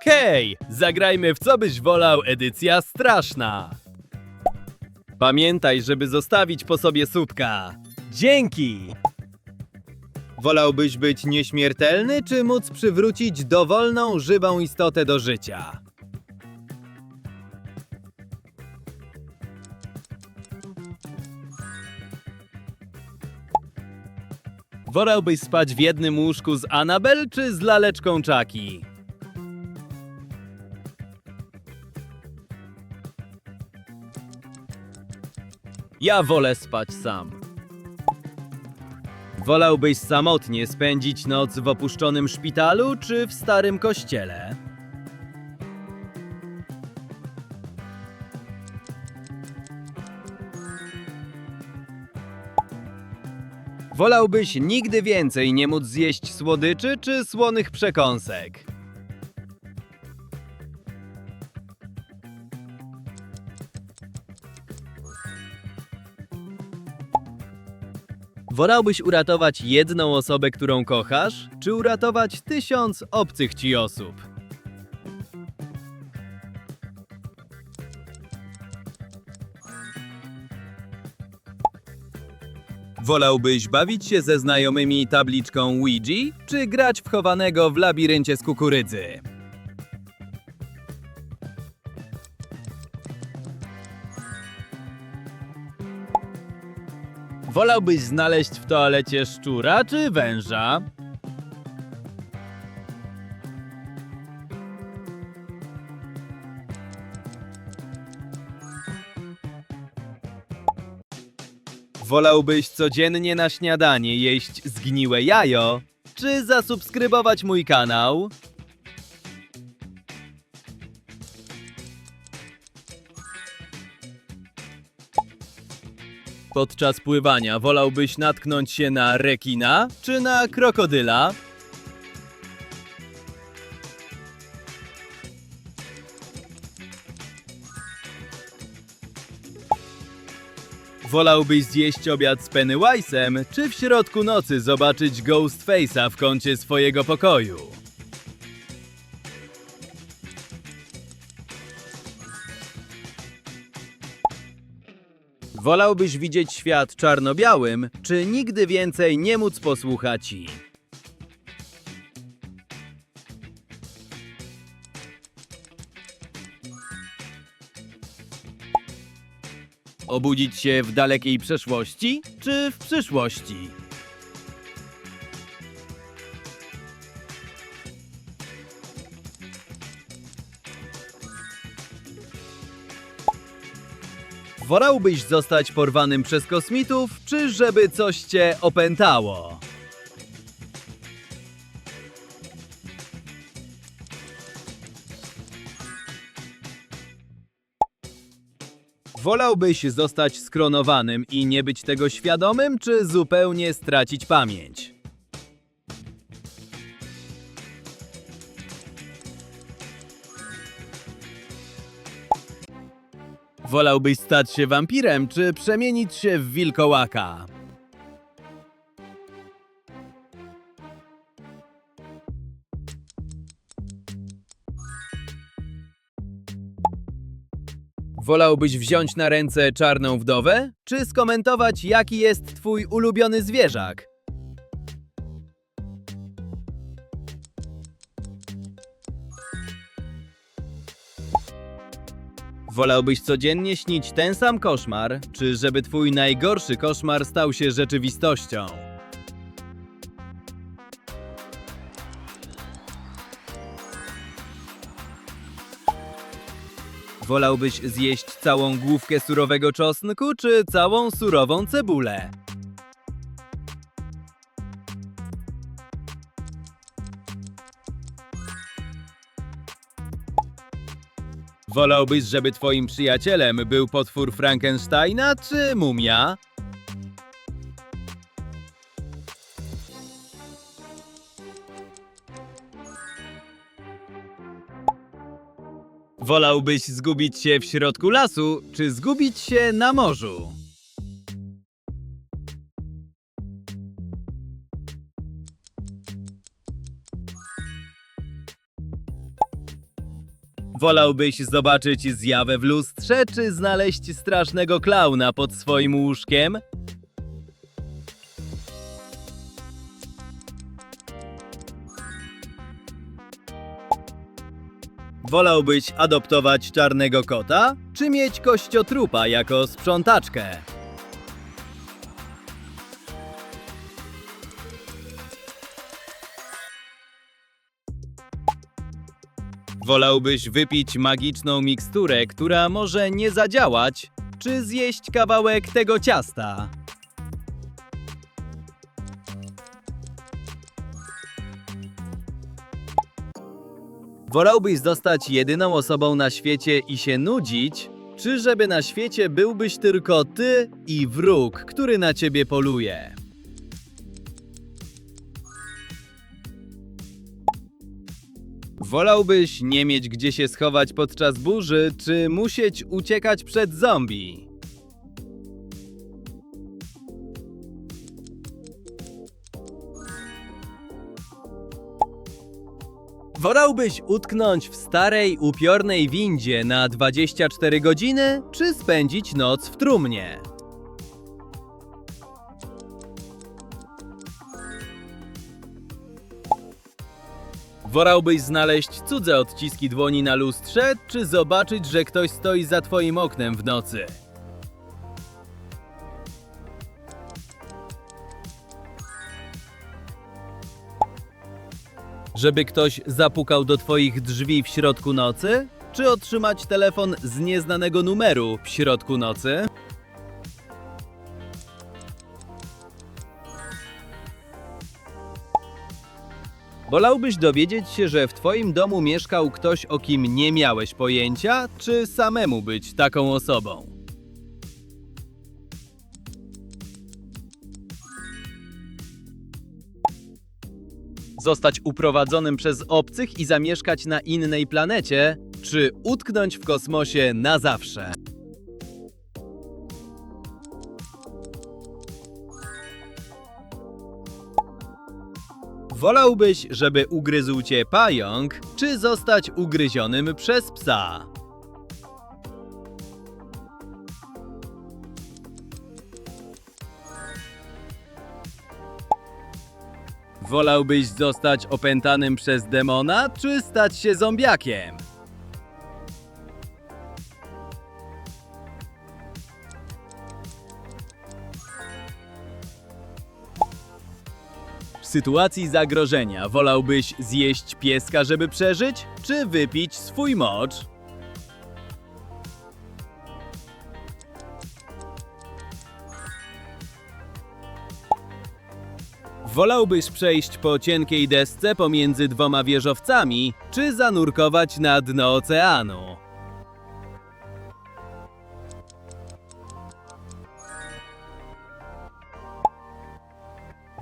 Okej, zagrajmy w co byś wolał edycja straszna. Pamiętaj, żeby zostawić po sobie sutka. Dzięki! Wolałbyś być nieśmiertelny, czy móc przywrócić dowolną, żywą istotę do życia? Wolałbyś spać w jednym łóżku z Anabel, czy z laleczką Chucky? Ja wolę spać sam. Wolałbyś samotnie spędzić noc w opuszczonym szpitalu czy w starym kościele? Wolałbyś nigdy więcej nie móc zjeść słodyczy czy słonych przekąsek? Wolałbyś uratować jedną osobę, którą kochasz, czy uratować tysiąc obcych ci osób? Wolałbyś bawić się ze znajomymi tabliczką Ouija, czy grać w chowanego w labiryncie z kukurydzy? Wolałbyś znaleźć w toalecie szczura czy węża? Wolałbyś codziennie na śniadanie jeść zgniłe jajo, czy zasubskrybować mój kanał? Podczas pływania wolałbyś natknąć się na rekina czy na krokodyla? Wolałbyś zjeść obiad z Pennywise'em, czy w środku nocy zobaczyć Ghostface'a w kącie swojego pokoju? Wolałbyś widzieć świat czarno-białym, czy nigdy więcej nie móc posłuchać ci? Obudzić się w dalekiej przeszłości, czy w przyszłości? Wolałbyś zostać porwanym przez kosmitów, czy żeby coś cię opętało? Wolałbyś zostać skronowanym i nie być tego świadomym, czy zupełnie stracić pamięć? Wolałbyś stać się wampirem, czy przemienić się w wilkołaka? Wolałbyś wziąć na ręce czarną wdowę, czy skomentować, jaki jest twój ulubiony zwierzak? Wolałbyś codziennie śnić ten sam koszmar, czy żeby twój najgorszy koszmar stał się rzeczywistością? Wolałbyś zjeść całą główkę surowego czosnku, czy całą surową cebulę? Wolałbyś, żeby twoim przyjacielem był potwór Frankensteina, czy mumia? Wolałbyś zgubić się w środku lasu, czy zgubić się na morzu? Wolałbyś zobaczyć zjawę w lustrze, czy znaleźć strasznego klauna pod swoim łóżkiem? Wolałbyś adoptować czarnego kota, czy mieć kościotrupa jako sprzątaczkę? Wolałbyś wypić magiczną miksturę, która może nie zadziałać, czy zjeść kawałek tego ciasta? Wolałbyś zostać jedyną osobą na świecie i się nudzić, czy żeby na świecie byłbyś tylko ty i wróg, który na ciebie poluje? Wolałbyś nie mieć gdzie się schować podczas burzy, czy musieć uciekać przed zombie? Wolałbyś utknąć w starej, upiornej windzie na 24 godziny, czy spędzić noc w trumnie? Wolałbyś znaleźć cudze odciski dłoni na lustrze, czy zobaczyć, że ktoś stoi za twoim oknem w nocy? Żeby ktoś zapukał do twoich drzwi w środku nocy? Czy otrzymać telefon z nieznanego numeru w środku nocy? Wolałbyś dowiedzieć się, że w twoim domu mieszkał ktoś, o kim nie miałeś pojęcia, czy samemu być taką osobą? Zostać uprowadzonym przez obcych i zamieszkać na innej planecie, czy utknąć w kosmosie na zawsze? Wolałbyś, żeby ugryzł cię pająk, czy zostać ugryzionym przez psa? Wolałbyś zostać opętanym przez demona, czy stać się zombiakiem? Sytuacji zagrożenia wolałbyś zjeść pieska, żeby przeżyć, czy wypić swój mocz? Wolałbyś przejść po cienkiej desce pomiędzy dwoma wieżowcami, czy zanurkować na dno oceanu?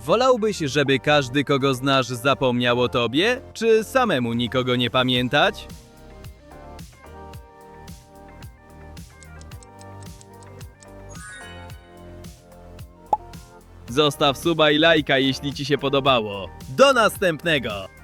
Wolałbyś, żeby każdy, kogo znasz, zapomniał o tobie, czy samemu nikogo nie pamiętać? Zostaw suba i lajka, jeśli ci się podobało. Do następnego!